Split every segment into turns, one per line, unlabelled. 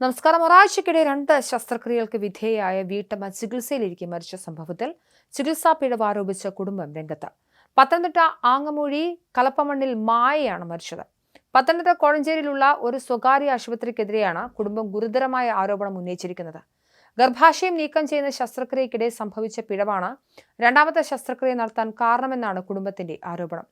നമസ്കാരം. ഒരാഴ്ചക്കിടെ രണ്ട് ശസ്ത്രക്രിയകൾക്ക് വിധേയയായ വീട്ടമ്മ ചികിത്സയിലിരിക്കെ മരിച്ച സംഭവത്തിൽ ചികിത്സാ പിഴവ് ആരോപിച്ച കുടുംബം രംഗത്ത്. പത്തനംതിട്ട ആങ്ങമൂഴി കലപ്പമണ്ണിൽ മായയാണ് മരിച്ചത്. പത്തനംതിട്ട കോഴഞ്ചേരിയിലുള്ള ഒരു സ്വകാര്യ ആശുപത്രിക്കെതിരെയാണ് കുടുംബം ഗുരുതരമായ ആരോപണം ഉന്നയിച്ചിരിക്കുന്നത്. ഗർഭാശയം നീക്കം ചെയ്യുന്ന ശസ്ത്രക്രിയക്കിടെ സംഭവിച്ച പിഴവാണ് രണ്ടാമത്തെ ശസ്ത്രക്രിയ നടത്താൻ കാരണമെന്നാണ് കുടുംബത്തിന്റെ ആരോപണം.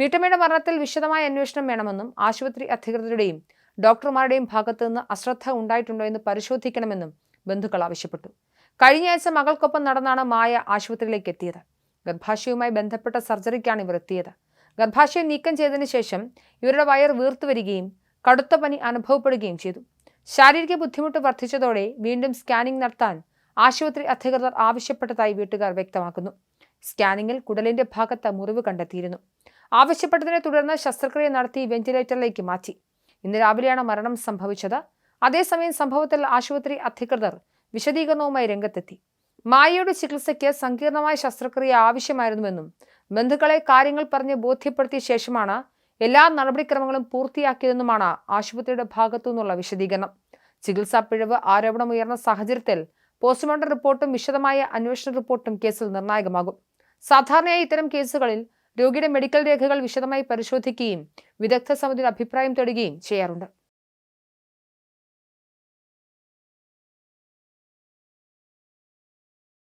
വീട്ടമ്മയുടെ മരണത്തിൽ വിശദമായ അന്വേഷണം വേണമെന്നും ആശുപത്രി അധികൃതരുടെയും ഡോക്ടർമാരുടെയും ഭാഗത്തു നിന്ന് അശ്രദ്ധ ഉണ്ടായിട്ടുണ്ടോ എന്ന് പരിശോധിക്കണമെന്നും ബന്ധുക്കൾ ആവശ്യപ്പെട്ടു. കഴിഞ്ഞയാഴ്ച മകൾക്കൊപ്പം നടന്നാണ് മായ ആശുപത്രിയിലേക്ക് എത്തിയത്. ഗർഭാശയവുമായി ബന്ധപ്പെട്ട സർജറിക്കാണ് ഇവർ എത്തിയത്. ഗർഭാശയം നീക്കം ചെയ്തതിനു ശേഷം ഇവരുടെ വയർ വീർത്തു വരികയും കടുത്ത പനി അനുഭവപ്പെടുകയും ചെയ്തു. ശാരീരിക ബുദ്ധിമുട്ട് വർദ്ധിച്ചതോടെ വീണ്ടും സ്കാനിംഗ് നടത്താൻ ആശുപത്രി അധികൃതർ ആവശ്യപ്പെട്ടതായി വീട്ടുകാർ വ്യക്തമാക്കുന്നു. സ്കാനിങ്ങിൽ കുടലിന്റെ ഭാഗത്ത് മുറിവ് കണ്ടെത്തിയിരുന്നു. ആവശ്യപ്പെട്ടതിനെ തുടർന്ന് ശസ്ത്രക്രിയ നടത്തി വെന്റിലേറ്ററിലേക്ക് മാറ്റി. ഇന്ന് രാവിലെയാണ് മരണം സംഭവിച്ചത്. അതേസമയം സംഭവത്തിൽ ആശുപത്രി അധികൃതർ വിശദീകരണവുമായി രംഗത്തെത്തി. മായയുടെ ചികിത്സയ്ക്ക് സങ്കീർണമായ ശസ്ത്രക്രിയ ആവശ്യമായിരുന്നുവെന്നും ബന്ധുക്കളെ കാര്യങ്ങൾ പറഞ്ഞ് ബോധ്യപ്പെടുത്തിയ ശേഷമാണ് എല്ലാ നടപടിക്രമങ്ങളും പൂർത്തിയാക്കിയതെന്നുമാണ് ആശുപത്രിയുടെ ഭാഗത്തു നിന്നുള്ള വിശദീകരണം. ചികിത്സാ പിഴവ് ആരോപണമുയർന്ന സാഹചര്യത്തിൽ പോസ്റ്റ്മോർട്ടം റിപ്പോർട്ടും വിശദമായ അന്വേഷണ റിപ്പോർട്ടും കേസിൽ നിർണായകമാകും. സാധാരണയായി ഇത്തരം കേസുകളിൽ രോഗിയുടെ മെഡിക്കൽ രേഖകൾ വിശദമായി പരിശോധിക്കുകയും വിദഗ്ധ സമിതിയുടെ അഭിപ്രായം തേടുകയും ചെയ്യാറുണ്ട്.